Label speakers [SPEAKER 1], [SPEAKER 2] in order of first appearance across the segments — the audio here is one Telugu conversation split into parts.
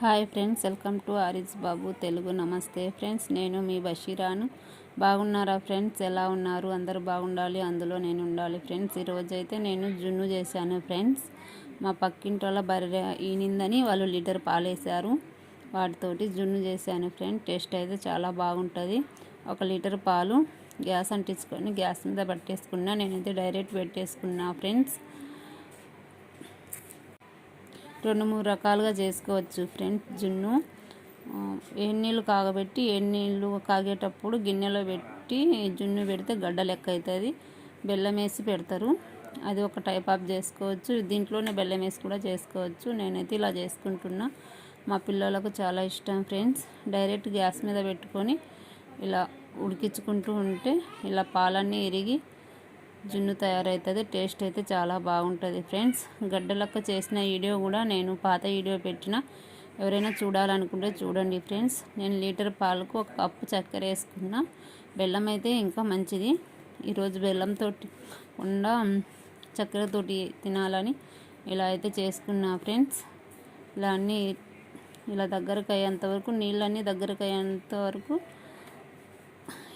[SPEAKER 1] Hi friends welcome to Ariz Babu Telugu. నమస్తే ఫ్రెండ్స్ నేను మీ బషీరాను. బాగున్నారా ఫ్రెండ్స్? ఎలా ఉన్నారు? అందరూ బాగుండాలి అందులో నేను ఉండాలి ఫ్రెండ్స్. ఈరోజు అయితే నేను జున్ను చేశాను ఫ్రెండ్స్. మా పక్కింటి వాళ్ళ బర్రె ఈనిందని వాళ్ళు లీటర్ పాలేశారు. వాటితోటి జున్ను చేశాను ఫ్రెండ్ టేస్ట్ అయితే చాలా బాగుంటుంది. ఒక లీటర్ పాలు గ్యాస్ అంటించుకొని గ్యాస్ మీద పట్టేసుకున్నా నేనైతే డైరెక్ట్ పెట్టేసుకున్నా ఫ్రెండ్స్. రెండు మూడు రకాలుగా చేసుకోవచ్చు ఫ్రెండ్స్ జున్ను. నీళ్ళు కాగబెట్టి నీళ్ళు కాగేటప్పుడు గిన్నెలో పెట్టి జున్ను పెడితే గడ్డ లెక్క అవుతుంది బెల్లం వేసి పెడతారు. అది ఒక టైప్ ఆఫ్ చేసుకోవచ్చు. దీంట్లోనే బెల్లం వేసి కూడా చేసుకోవచ్చు. నేనైతే ఇలా చేసుకుంటున్నా. మా పిల్లలకు చాలా ఇష్టం ఫ్రెండ్స్. డైరెక్ట్ గ్యాస్ మీద పెట్టుకొని ఇలా ఉడికించుకుంటూ ఉంటే ఇలా పాలన్నీ ఇరిగి జున్ను తయారవుతుంది టేస్ట్ అయితే చాలా బాగుంటుంది. ఫ్రెండ్స్ గడ్డలక్క చేసిన వీడియో కూడా నేను పాత వీడియో పెట్టిన. ఎవరైనా చూడాలనుకుంటే చూడండి ఫ్రెండ్స్. నేను లీటర్ పాలకు ఒక కప్పు చక్కెర వేసుకున్న. బెల్లం అయితే ఇంకా మంచిది. ఈరోజు బెల్లంతో ఉండా చక్కెరతోటి తినాలని ఇలా అయితే చేసుకున్నా ఫ్రెండ్స్. ఇలా అన్నీ ఇలా దగ్గరకు అయ్యేంత వరకు నీళ్ళన్నీ దగ్గరకు అయ్యేంత వరకు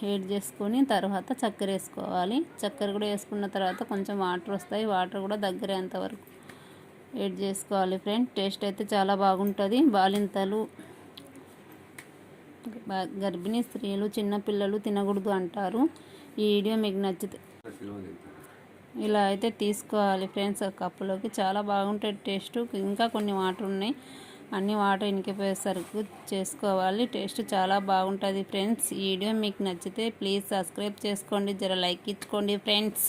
[SPEAKER 1] హీట్ చేసుకొని తర్వాత చక్కెర వేసుకోవాలి. చక్కెర కూడా వేసుకున్న తర్వాత కొంచెం వాటర్ వస్తాయి. వాటర్ కూడా దగ్గర వరకు హీట్ చేసుకోవాలి ఫ్రెండ్. టేస్ట్ అయితే చాలా బాగుంటుంది. బాలింతలు గర్భిణీ స్త్రీలు చిన్నపిల్లలు తినకూడదు అంటారు. ఈ వీడియో మీకు నచ్చితే ఇలా అయితే తీసుకోవాలి ఫ్రెండ్స్. కప్పులోకి చాలా బాగుంటుంది టేస్ట్. ఇంకా కొన్ని వాటర్ ఉన్నాయి. అన్ని వాటర్ ఇనికిపోయేసరికి చేసుకోవాలి. టేస్ట్ చాలా బాగుంటుంది ఫ్రెండ్స్. ఈ వీడియో మీకు నచ్చితే ప్లీజ్ సబ్స్క్రైబ్ చేసుకోండి. జర లైక్ ఇచ్చుకోండి ఫ్రెండ్స్.